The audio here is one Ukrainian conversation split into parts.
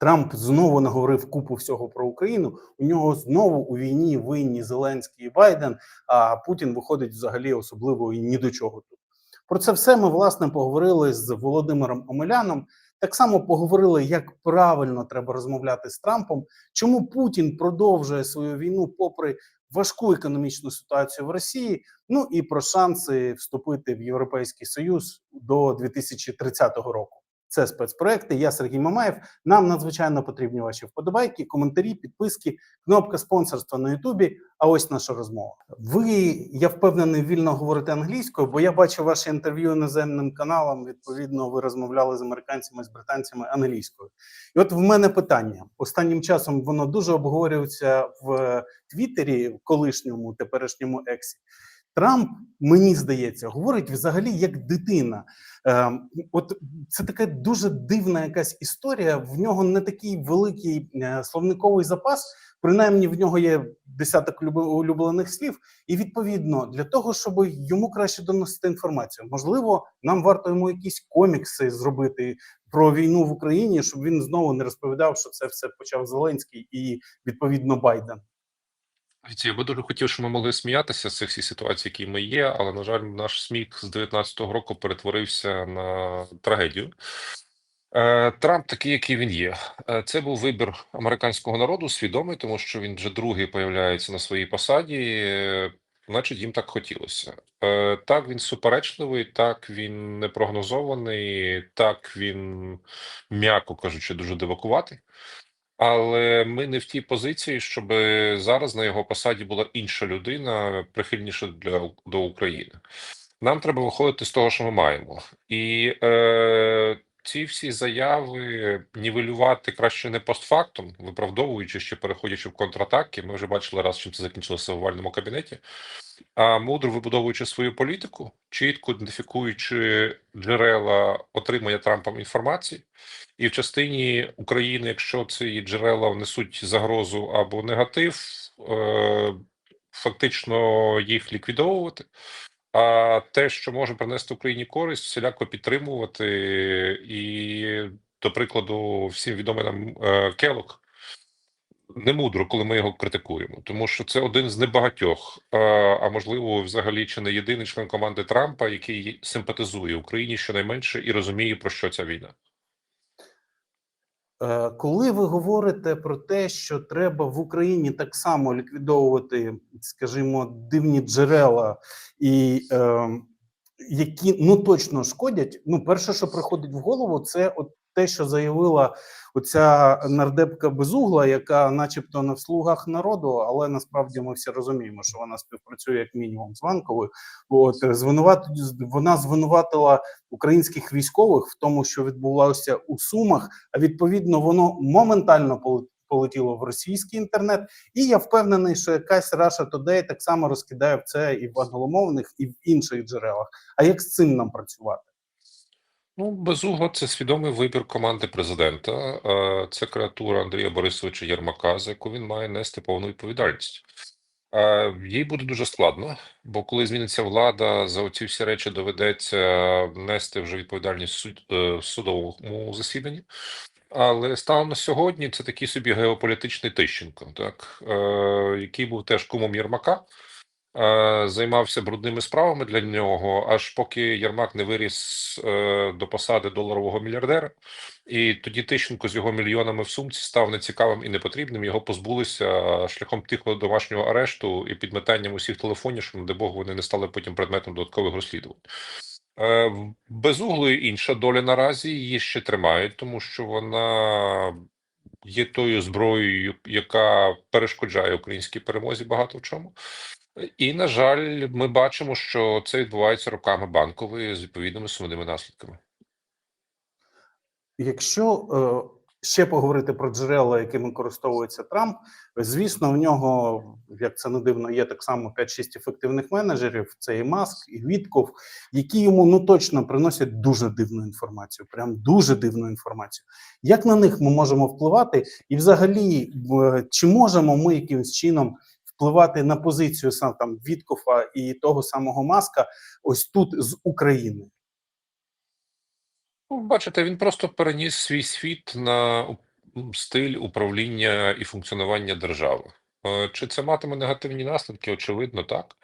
Трамп знову наговорив купу всього про Україну. У нього знову у війні винні Зеленський і Байден. А Путін виходить взагалі особливо і ні до чого тут. Про це все ми власне поговорили з Володимиром Омеляном. Так само поговорили, як правильно треба розмовляти з Трампом, чому Путін продовжує свою війну попри важку економічну ситуацію в Росії. Ну і про шанси вступити в Європейський Союз до 2030 року. Це спецпроекти. Я Сергій Мамаєв. Нам надзвичайно потрібні ваші вподобайки, коментарі, підписки, кнопка спонсорства на Ютубі. А ось наша розмова. Ви я впевнений вільно говорите англійською, бо я бачу ваші інтерв'ю іноземним каналам. Відповідно, ви розмовляли з американцями з британцями англійською. І от в мене питання останнім часом воно дуже обговорюється в Твіттері, колишньому теперішньому ексі. Трамп, мені здається, говорить взагалі як дитина. Е, от це така дуже дивна якась історія. В нього не такий великий е, словниковий запас. Принаймні, в нього є десяток улюблених слів, і відповідно для того, щоб йому краще доносити інформацію, можливо, нам варто йому якісь комікси зробити про війну в Україні, щоб він знову не розповідав, що це все почав Зеленський і відповідно Байден. Я би дуже хотів, щоб ми могли сміятися з цих всіх ситуацій, які ми є, але, на жаль, наш сміх з 19-го року перетворився на трагедію. Е, Трамп такий, який він є. Е, Це був вибір американського народу, свідомий, тому що він вже другий появляється на своїй посаді, е, значить, їм так хотілося. Так, він суперечливий, так він непрогнозований, так він, м'яко кажучи, дуже дивакуватий. Але ми не в тій позиції, щоб зараз на його посаді була інша людина, прихильніша для до України. Нам треба виходити з того, що ми маємо, і е, ці всі заяви нівелювати краще не постфактум, виправдовуючи ще переходячи в контратаки. Ми вже бачили раз, чим це закінчилося в овальному кабінеті. А мудро вибудовуючи свою політику, чітко ідентифікуючи джерела отримання Трампом інформації, і в частині України, якщо ці джерела внесуть загрозу або негатив, е, фактично їх ліквідовувати. А те, що може принести Україні користь, всіляко підтримувати, і, до прикладу, всім відомий нам е, Келок. Не мудро, коли ми його критикуємо, тому що це один з небагатьох, е, а можливо, взагалі чи не єдиний член команди Трампа, який симпатизує Україні щонайменше і розуміє, про що ця війна. Е, Коли ви говорите про те, що треба в Україні так само ліквідовувати, скажімо, дивні джерела, і е, які ну точно шкодять, ну перше, що приходить в голову, це от те, що заявила оця нардепка безугла, яка, начебто, на слугах народу, але насправді ми всі розуміємо, що вона співпрацює як мінімум з Ванковою. От звинуват вона звинуватила українських військових в тому, що відбувалося у Сумах. А відповідно, воно моментально поле- полетіло в російський інтернет. І я впевнений, що якась Russia Today так само розкидає в це і в англомовних, і в інших джерелах. А як з цим нам працювати? Ну, безугла, це свідомий вибір команди президента. Це креатура Андрія Борисовича Єрмака, за яку він має нести повну відповідальність. Їй буде дуже складно, бо коли зміниться влада, за оці всі речі доведеться нести вже відповідальність суд, е, в судовому засіданні. Але станом на сьогодні це такий собі геополітичний Тищенко, так, е, який був теж кумом Єрмака займався брудними справами для нього, аж поки Єрмак не виріс е, до посади доларового мільярдера, і тоді Тищенко з його мільйонами в сумці став нецікавим і непотрібним. Його позбулися шляхом тихого домашнього арешту і підметанням усіх телефонів, щоб, дай Бог, вони не стали потім предметом додаткових розслідувань. Е, в Безуглої інша доля наразі її ще тримають, тому що вона є тою зброєю, яка перешкоджає українській перемозі багато в чому. І, на жаль, ми бачимо, що це відбувається роками банкової з відповідними сумними наслідками. Якщо е, ще поговорити про джерела, якими користується Трамп, звісно, в нього, як це не дивно, є так само 5-6 ефективних менеджерів. Це і Маск, і Вітков, які йому ну точно приносять дуже дивну інформацію, прям дуже дивну інформацію. Як на них ми можемо впливати, і взагалі, чи можемо ми якимось чином впливати на позицію сам там Віткофа і того самого Маска, ось тут з України? Ну, бачите, він просто переніс свій світ на стиль управління і функціонування держави. Е, Чи це матиме негативні наслідки? Очевидно, так.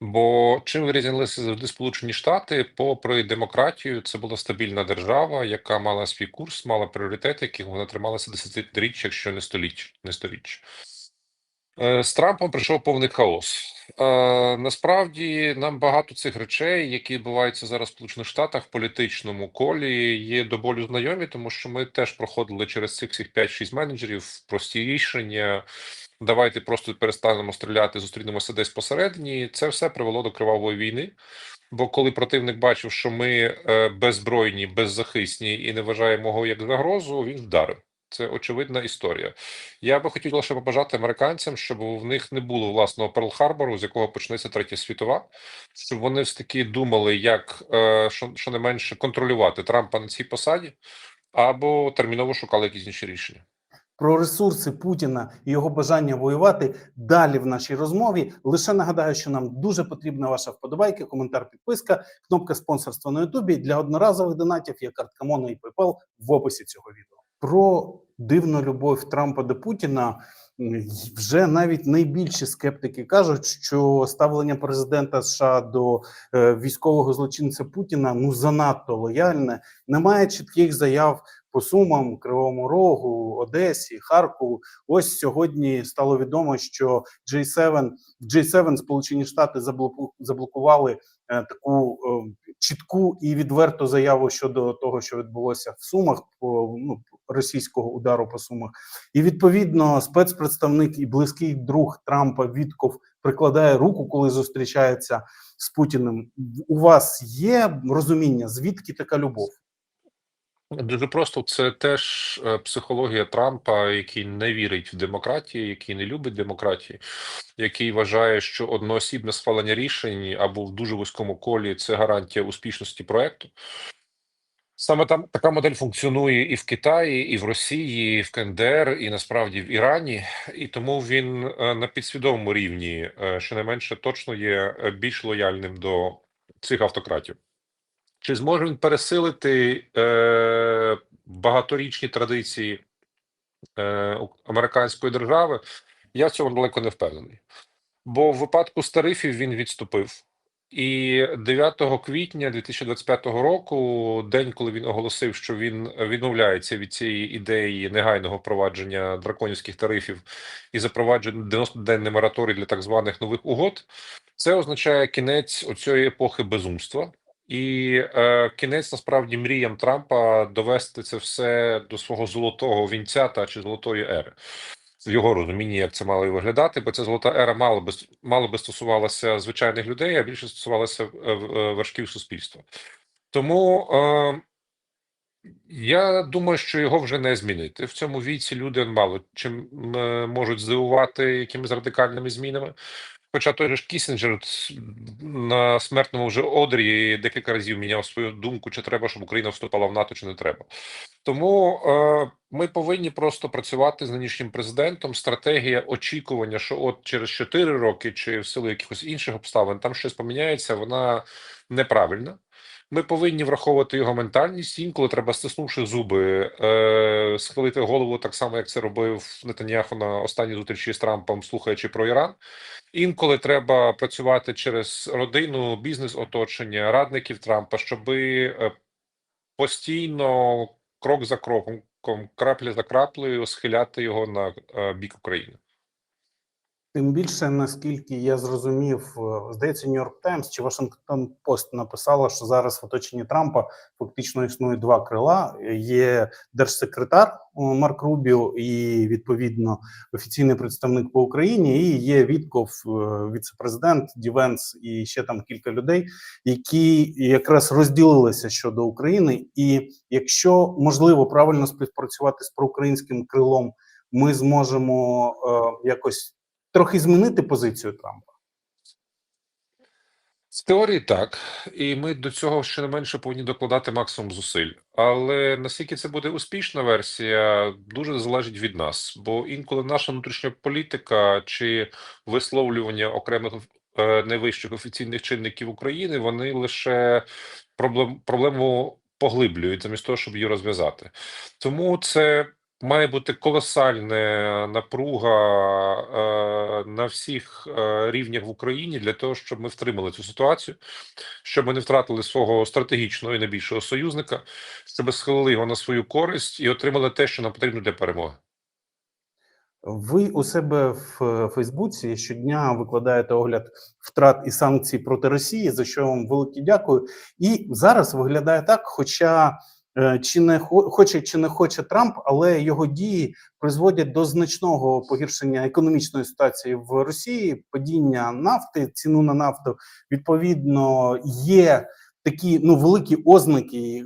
Бо чим вирізнялися завжди Сполучені Штати, попри демократію, це була стабільна держава, яка мала свій курс, мала пріоритети, яких вона трималася десятиріччя, якщо не століття, не сторіччя. Е, З Трампом прийшов повний хаос. Е, Насправді нам багато цих речей, які відбуваються зараз в Сполучених Штатах в політичному колі, є до болю знайомі, тому що ми теж проходили через цих всіх 5-6 менеджерів прості рішення. Давайте просто перестанемо стріляти, зустрінемося десь посередині. Це все привело до кривавої війни. Бо коли противник бачив, що ми е, беззбройні, беззахисні і не вважаємо його як загрозу, він вдарив. Це очевидна історія. Я би хотів лише побажати американцям, щоб в них не було власного Перл-Харбору, з якого почнеться третя світова, щоб вони все таки думали, як е, що, не менше контролювати Трампа на цій посаді, або терміново шукали якісь інші рішення. Про ресурси Путіна і його бажання воювати далі в нашій розмові. Лише нагадаю, що нам дуже потрібна ваша вподобайка, коментар, підписка, кнопка спонсорства на Ютубі для одноразових донатів є картка і PayPal в описі цього відео. Про дивну любов Трампа до Путіна вже навіть найбільші скептики кажуть, що ставлення президента США до е, військового злочинця Путіна ну занадто лояльне. Немає чітких заяв по Сумам, Кривому Рогу, Одесі, Харкову. Ось сьогодні стало відомо, що G7, в G7 Сполучені Штати заблоку- заблокували е, таку е, чітку і відверту заяву щодо того, що відбулося в Сумах ну, російського удару по Сумах. І відповідно спецпредставник і близький друг Трампа Вітков прикладає руку, коли зустрічається з Путіним. У вас є розуміння, звідки така любов? Дуже просто це теж е, психологія Трампа, який не вірить в демократію, який не любить демократії, який вважає, що одноосібне схвалення рішень або в дуже вузькому колі це гарантія успішності проекту. Саме там така модель функціонує і в Китаї, і в Росії, і в КНДР, і насправді в Ірані, і тому він е, на підсвідомому рівні, е, щонайменше, точно є е, більш лояльним до цих автократів. Чи зможе він пересилити е, багаторічні традиції е, американської держави? Я в цьому далеко не впевнений. Бо в випадку з тарифів він відступив. І 9 квітня 2025 року, день, коли він оголосив, що він відмовляється від цієї ідеї негайного впровадження драконівських тарифів і запровадження 90-денний мораторій для так званих нових угод, це означає кінець оцієї епохи безумства. І е, кінець насправді мріям Трампа довести це все до свого золотого вінця та чи золотої ери. В його розумінні, як це мало і виглядати, бо ця золота ера мало би мало би стосувалася звичайних людей, а більше стосувалася е, е, вершків суспільства. Тому е, я думаю, що його вже не змінити. В цьому віці люди мало чим е, можуть здивувати якимись радикальними змінами. Хоча той же Кісінджер на смертному вже одрі декілька разів міняв свою думку, чи треба, щоб Україна вступала в НАТО, чи не треба. Тому е, ми повинні просто працювати з нинішнім президентом. Стратегія очікування, що от через 4 роки чи в силу якихось інших обставин там щось поміняється, вона неправильна. Ми повинні враховувати його ментальність. Інколи треба, стиснувши зуби, е, схилити голову так само, як це робив Нетаньяху на останній зустрічі з Трампом, слухаючи про Іран. Інколи треба працювати через родину, бізнес-оточення, радників Трампа, щоби е, постійно, крок за кроком, крапля за краплею, схиляти його на е, бік України. Тим більше, наскільки я зрозумів, е, здається, Нью-Йорк Таймс чи Вашингтон Пост написала, що зараз в оточенні Трампа фактично існує два крила: є держсекретар е, Марк Рубіо і відповідно офіційний представник по Україні, і є Вітков, е, віцепрезидент, Дівенс і ще там кілька людей, які якраз розділилися щодо України. І якщо можливо правильно співпрацювати з проукраїнським крилом, ми зможемо е, якось трохи змінити позицію Трампа. В теорії так, і ми до цього щонайменше повинні докладати максимум зусиль. Але наскільки це буде успішна версія, дуже залежить від нас. Бо інколи наша внутрішня політика чи висловлювання окремих е, найвищих офіційних чинників України, вони лише проблем, проблему поглиблюють замість того, щоб її розв'язати. Тому це Має бути колосальна напруга е, на всіх е, рівнях в Україні для того, щоб ми втримали цю ситуацію, щоб ми не втратили свого стратегічного і найбільшого союзника, щоб схилили його на свою користь і отримали те, що нам потрібно для перемоги. Ви у себе в е, Фейсбуці щодня викладаєте огляд втрат і санкцій проти Росії, за що вам велике дякую. І зараз виглядає так, хоча е, чи не хоче чи не хоче Трамп, але його дії призводять до значного погіршення економічної ситуації в Росії, падіння нафти, ціну на нафту відповідно є. Такі ну великі ознаки е,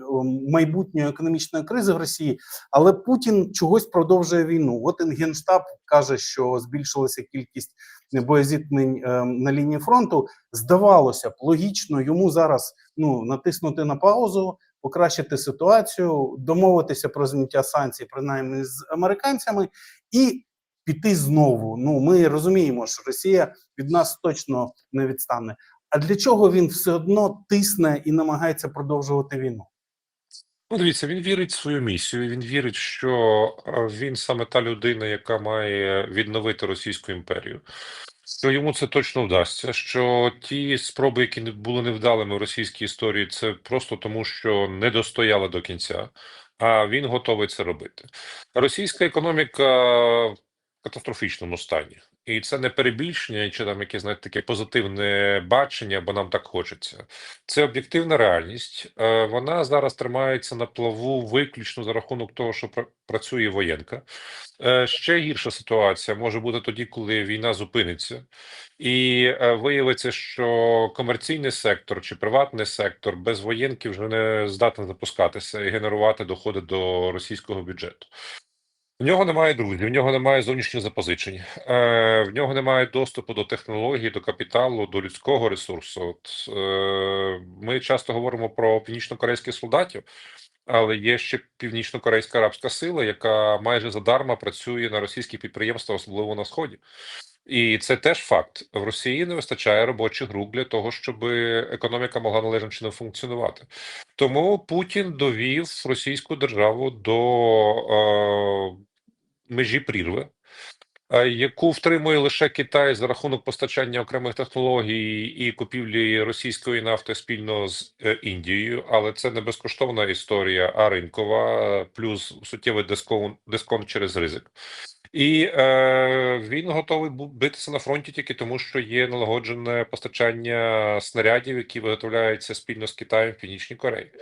майбутньої економічної кризи в Росії, але Путін чогось продовжує війну. От генштаб каже, що збільшилася кількість боєзіткнень е, на лінії фронту. Здавалося б, логічно йому зараз ну натиснути на паузу, покращити ситуацію, домовитися про зняття санкцій, принаймні з американцями, і піти знову. Ну ми розуміємо, що Росія від нас точно не відстане. А для чого він все одно тисне і намагається продовжувати війну? Ну, дивіться, він вірить в свою місію. Він вірить, що е, він саме та людина, яка має відновити Російську імперію. Що йому це точно вдасться. Що ті спроби, які були невдалими в російській історії, це просто тому, що не достояли до кінця, а він готовий це робити. Російська економіка в катастрофічному стані. І це не перебільшення, чи там якесь знаєте, таке позитивне бачення, бо нам так хочеться. Це об'єктивна реальність. Е, Вона зараз тримається на плаву виключно за рахунок того, що працює воєнка. Е, Ще гірша ситуація може бути тоді, коли війна зупиниться, і е, виявиться, що комерційний сектор чи приватний сектор без воєнки вже не здатен запускатися і генерувати доходи до російського бюджету. В нього немає друзів, в нього немає зовнішніх запозичень, е, в нього немає доступу до технологій, до капіталу, до людського ресурсу. От, е, ми часто говоримо про північно-корейських солдатів, але є ще північно-корейська арабська сила, яка майже задарма працює на російських підприємствах, особливо на сході. І це теж факт. В Росії не вистачає робочих рук для того, щоб економіка могла належним чином функціонувати. Тому Путін довів російську державу до е, межі прірви, яку втримує лише Китай за рахунок постачання окремих технологій і купівлі російської нафти спільно з е, Індією, але це не безкоштовна історія, а ринкова, плюс суттєвий дисконт, дисконт через ризик. І е, він готовий битися на фронті тільки тому, що є налагоджене постачання снарядів, які виготовляються спільно з Китаєм в Північній Кореї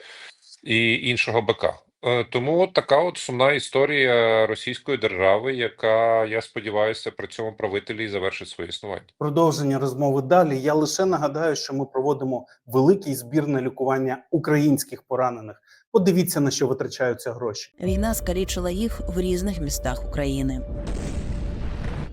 і іншого БК. Е, Тому от така от сумна історія російської держави, яка, я сподіваюся, при цьому правителі і завершить своє існування. Продовження розмови далі. Я лише нагадаю, що ми проводимо великий збір на лікування українських поранених. Подивіться на що витрачаються гроші. Війна скалічила їх в різних містах України.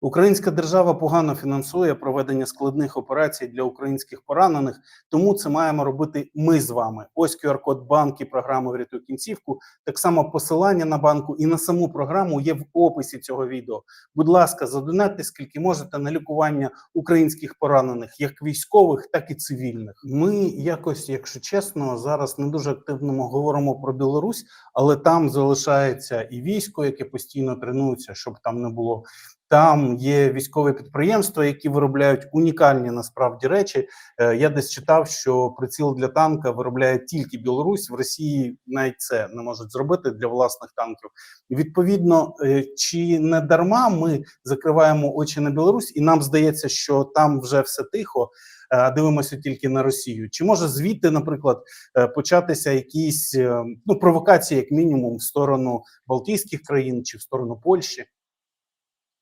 Українська держава погано фінансує проведення складних операцій для українських поранених, тому це маємо робити ми з вами. Ось QR-код банки програми «Врятуй кінцівку. Так само посилання на банку і на саму програму є в описі цього відео. Будь ласка, задонатьте скільки можете на лікування українських поранених, як військових, так і цивільних. Ми якось, якщо чесно, зараз не дуже активно говоримо про Білорусь, але там залишається і військо, яке постійно тренується, щоб там не було Там є військові підприємства, які виробляють унікальні насправді речі. Е, Я десь читав, що приціл для танка виробляє тільки Білорусь. В Росії навіть це не можуть зробити для власних танків. Відповідно, е, чи не дарма ми закриваємо очі на Білорусь, і нам здається, що там вже все тихо. а Дивимося тільки на Росію. Чи може звідти, наприклад, е, початися якісь е, ну провокації, як мінімум, в сторону Балтійських країн чи в сторону Польщі?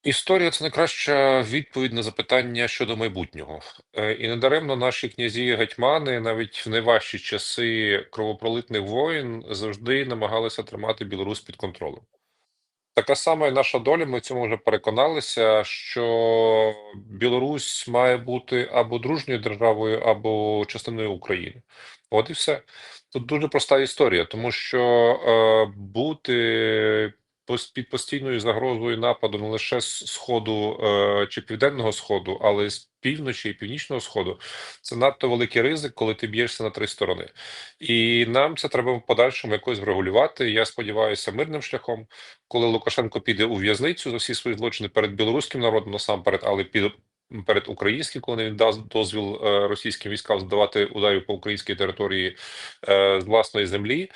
Історія це найкраща відповідь на запитання щодо майбутнього. Е, І недаремно наші князі і гетьмани навіть в найважчі часи кровопролитних воєн завжди намагалися тримати Білорусь під контролем. Така сама і наша доля. Ми в цьому вже переконалися, що Білорусь має бути або дружньою державою, або частиною України. От і все. Тут дуже проста історія, тому що е, бути під постійною загрозою нападу не лише з сходу е, чи південного сходу, але з півночі і північного сходу, це надто великий ризик, коли ти б'єшся на три сторони. І нам це треба в подальшому якось врегулювати. Я сподіваюся, мирним шляхом, коли Лукашенко піде у в'язницю за всі свої злочини перед білоруським народом насамперед, але під перед українським, коли він дасть дозвіл е, російським військам здавати ударів по українській території е, з власної землі.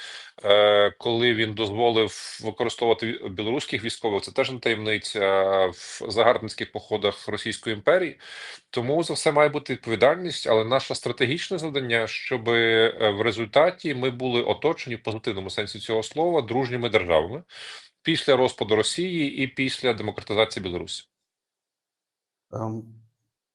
Е, Коли він дозволив використовувати білоруських військових, це теж не таємниця в загарбницьких походах Російської імперії. Тому за все має бути відповідальність, але наше стратегічне завдання, щоб в результаті ми були оточені в позитивному сенсі цього слова дружніми державами після розпаду Росії і після демократизації Білорусі. Ем,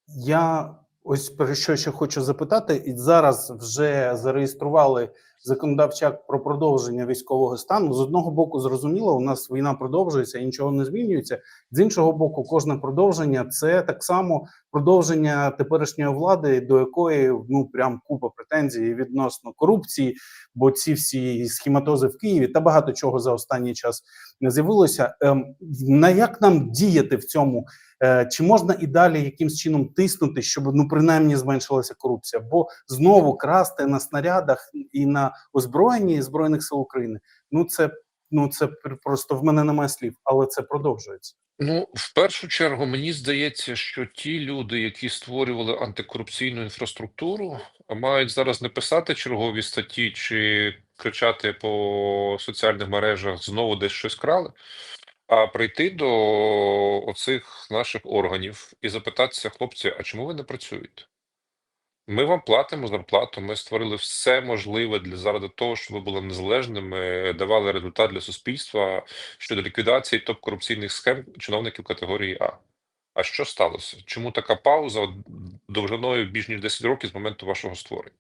Я ось про що ще хочу запитати, і зараз вже зареєстрували законодавчий акт про продовження військового стану. З одного боку, зрозуміло, у нас війна продовжується і нічого не змінюється. З іншого боку, кожне продовження це так само продовження теперішньої влади, до якої ну прям купа претензій відносно корупції, бо ці всі схематози в Києві та багато чого за останній час не з'явилося. Ем, на як нам діяти в цьому? Е, Чи можна і далі якимсь чином тиснути, щоб ну принаймні зменшилася корупція? Бо знову красти на снарядах і на озброєнні збройних сил України. Ну це ну це пр- просто в мене немає слів, але це продовжується. Ну, в першу чергу, мені здається, що ті люди, які створювали антикорупційну інфраструктуру, мають зараз не писати чергові статті чи кричати по соціальних мережах знову десь щось крали, а прийти до оцих наших органів і запитатися, хлопці, а чому ви не працюєте? Ми вам платимо зарплату, ми створили все можливе для заради того, щоб ви були незалежними, давали результат для суспільства щодо ліквідації топ-корупційних схем чиновників категорії А. А що сталося? Чому така пауза довжиною більш ніж 10 років з моменту вашого створення?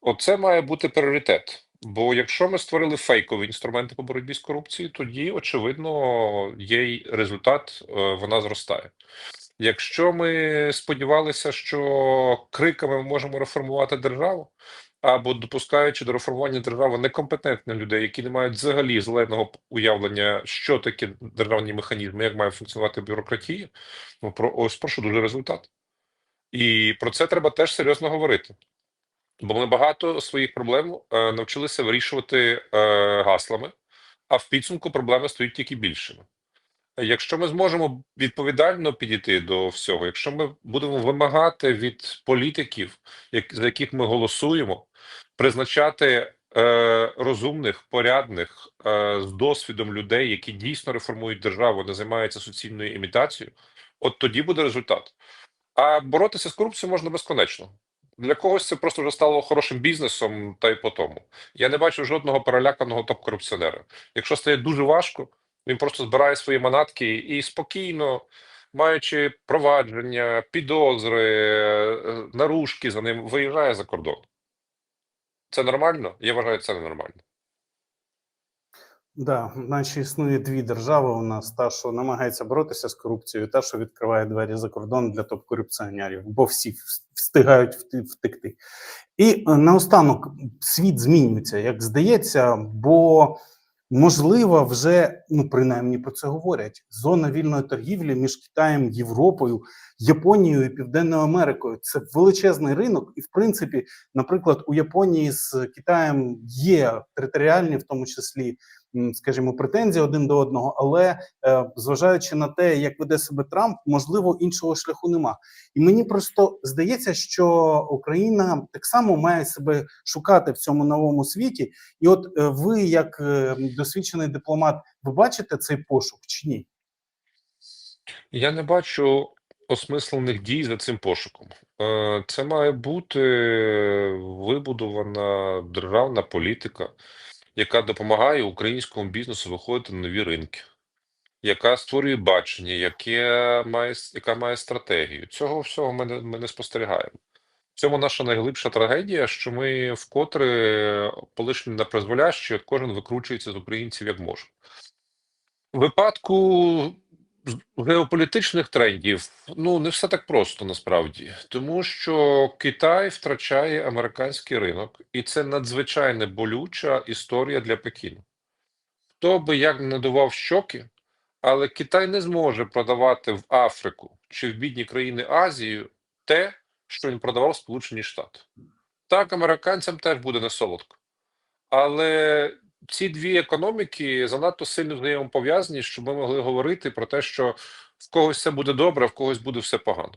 Оце має бути пріоритет. Бо якщо ми створили фейкові інструменти по боротьбі з корупцією, тоді, очевидно, й результат, е, вона зростає. Якщо ми сподівалися, що криками ми можемо реформувати державу, або допускаючи до реформування держави некомпетентних людей, які не мають взагалі зеленого уявлення, що таке державні механізми, як має функціонувати бюрократія, ну про ось прошу дуже результат. І про це треба теж серйозно говорити. Бо ми багато своїх проблем е, навчилися вирішувати е, гаслами, а в підсумку проблеми стають тільки більшими. Якщо ми зможемо відповідально підійти до всього, якщо ми будемо вимагати від політиків, як, за яких ми голосуємо, призначати е, розумних, порядних, е, з досвідом людей, які дійсно реформують державу, не займаються суцільною імітацією, от тоді буде результат. А боротися з корупцією можна безконечно. Для когось це просто вже стало хорошим бізнесом, та й по тому. Я не бачу жодного переляканого топ-корупціонера. Якщо стає дуже важко, він просто збирає свої манатки і спокійно, маючи провадження, підозри, е, наружки за ним, виїжджає за кордон. Це нормально? Я вважаю, це ненормально. Да, наче існує дві держави. У нас та, що намагається боротися з корупцією, та що відкриває двері за кордон для топ-корупціонерів, бо всі встигають втекти. І е, наостанок світ змінюється, як здається, бо можливо, вже ну принаймні про це говорять. Зона вільної торгівлі між Китаєм, Європою, Японією і Південною Америкою це величезний ринок, і в принципі, наприклад, у Японії з Китаєм є територіальні, в тому числі скажімо, претензії один до одного, але е, зважаючи на те, як веде себе Трамп, можливо, іншого шляху нема. І мені просто здається, що Україна так само має себе шукати в цьому новому світі. І от е, ви, як е, досвідчений дипломат, ви бачите цей пошук чи ні? Я не бачу осмислених дій за цим пошуком. Це має бути вибудована державна політика, яка допомагає українському бізнесу виходити на нові ринки, яка створює бачення, яке має, яка має стратегію. Цього всього ми не, ми не спостерігаємо. В цьому наша найглибша трагедія, що ми вкотре полишні на призволяще, кожен викручується з українців як може. В випадку геополітичних трендів, ну не все так просто насправді, тому що Китай втрачає американський ринок, і це надзвичайно болюча історія для Пекіну. Хто би як не щоки, але Китай не зможе продавати в Африку чи в бідні країни Азії те, що він продавав Сполучені Штати. Так, американцям теж буде не солодко. Але ці дві економіки занадто сильно взаємопов'язані, щоб ми могли говорити про те, що в когось все буде добре, в когось буде все погано.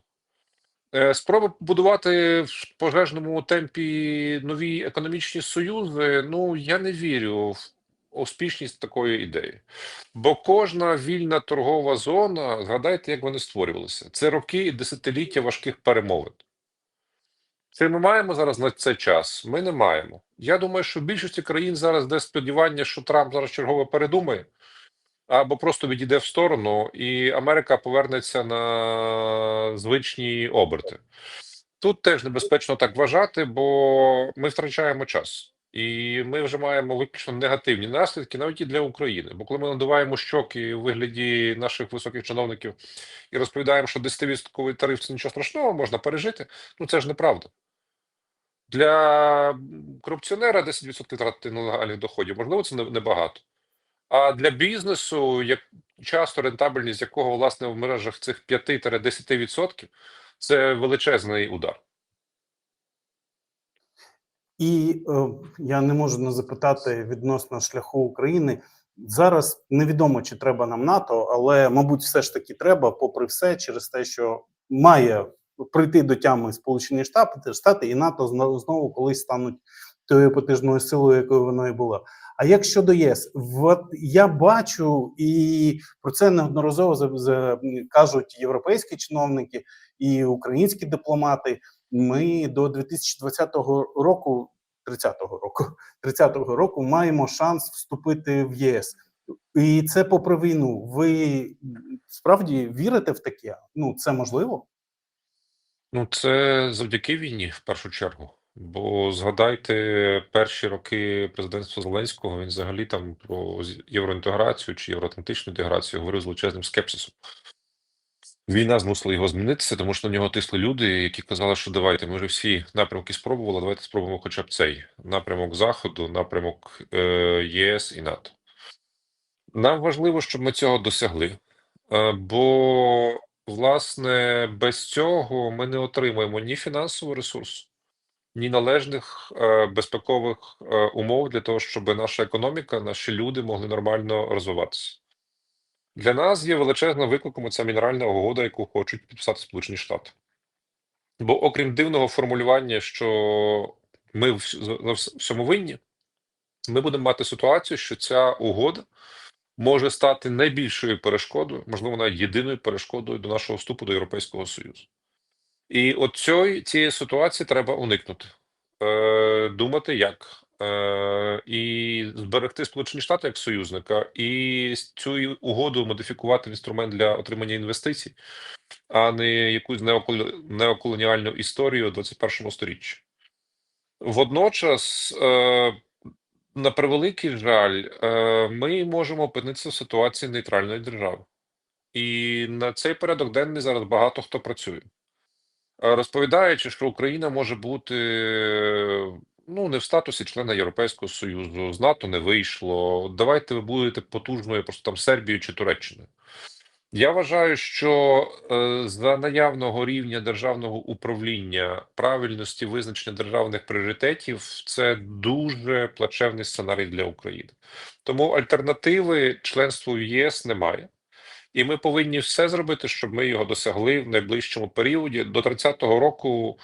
Е, Спроби будувати в пожежному темпі нові економічні союзи. Ну я не вірю в успішність такої ідеї. Бо кожна вільна торгова зона, згадайте, як вони створювалися. Це роки і десятиліття важких перемовин. Чи ми маємо зараз на це час? Ми не маємо. Я думаю, що в більшості країн зараз де сподівання, що Трамп зараз чергово передумає, або просто відійде в сторону, і Америка повернеться на звичні оберти. Тут теж небезпечно так вважати, бо ми втрачаємо час. І ми вже маємо виключно негативні наслідки навіть і для України. Бо коли ми надуваємо щоки у вигляді наших високих чиновників і розповідаємо, що 10% тариф це нічого страшного, можна пережити, ну це ж неправда. Для корупціонера 10% втратити нелегальних доходів, можливо, це небагато. А для бізнесу, як часто рентабельність якого власне в мережах цих 5-10% це величезний удар. І е, я не можу не запитати відносно шляху України. Зараз невідомо, чи треба нам НАТО, але мабуть, все ж таки треба, попри все, через те, що має прийти до тями Сполучені Штати, Штати і НАТО знову, колись стануть тою потужною силою, якою воно і було. А як щодо ЄС, от я бачу, і про це неодноразово кажуть європейські чиновники і українські дипломати. Ми до 2020 року, 30-го року, 30-го року маємо шанс вступити в ЄС. І це попри війну. Ви справді вірите в таке? Ну це можливо? Ну, це завдяки війні в першу чергу. Бо згадайте перші роки президентства Зеленського, він взагалі там про євроінтеграцію чи євроатлантичну інтеграцію говорив з величезним скепсисом. Війна змусила його змінитися, тому що на нього тисли люди, які казали, що давайте, ми вже всі напрямки спробували, давайте спробуємо хоча б цей напрямок Заходу, напрямок е, ЄС і НАТО. Нам важливо, щоб ми цього досягли, е, бо, власне, без цього ми не отримаємо ні фінансовий ресурс, ні належних е, безпекових е, умов для того, щоб наша економіка, наші люди могли нормально розвиватися. Для нас є величезним викликом ця мінеральна угода, яку хочуть підписати Сполучені Штати. Бо, окрім дивного формулювання, що ми в всьому винні, ми будемо мати ситуацію, що ця угода може стати найбільшою перешкодою, можливо, навіть єдиною перешкодою до нашого вступу до Європейського Союзу. І от цієї, цієї ситуації треба уникнути, е, думати як. Е, і зберегти Сполучені Штати як союзника, і цю угоду модифікувати в інструмент для отримання інвестицій, а не якусь неокол- неоколоніальну історію у 21 сторіччі. Водночас, е, на превеликий жаль, е, ми можемо опинитися в ситуації нейтральної держави. І на цей порядок денний зараз багато хто працює. Е, Розповідаючи, що Україна може бути ну не в статусі члена Європейського Союзу, з НАТО не вийшло. Давайте ви будете потужною, просто там Сербією чи Туреччиною. Я вважаю, що е, за наявного рівня державного управління правильності визначення державних пріоритетів це дуже плачевний сценарій для України. Тому альтернативи членству в ЄС немає. І ми повинні все зробити, щоб ми його досягли в найближчому періоді. До 30-го року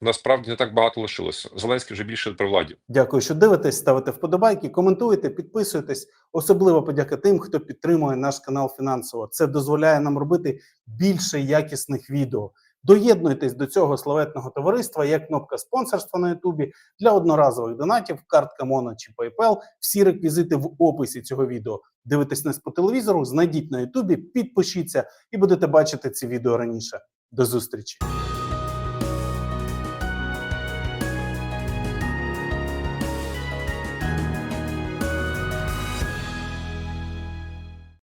насправді не так багато лишилося. Зеленський вже більше при владі. Дякую, що дивитесь, ставите вподобайки, коментуєте, підписуєтесь. Особливо подяка тим, хто підтримує наш канал фінансово. Це дозволяє нам робити більше якісних відео. Доєднуйтесь до цього славетного товариства. Є кнопка спонсорства на Ютубі для одноразових донатів, картка Моно чи PayPal. Всі реквізити в описі цього відео. Дивитесь нас по телевізору, знайдіть на Ютубі, підпишіться і будете бачити ці відео раніше. До зустрічі.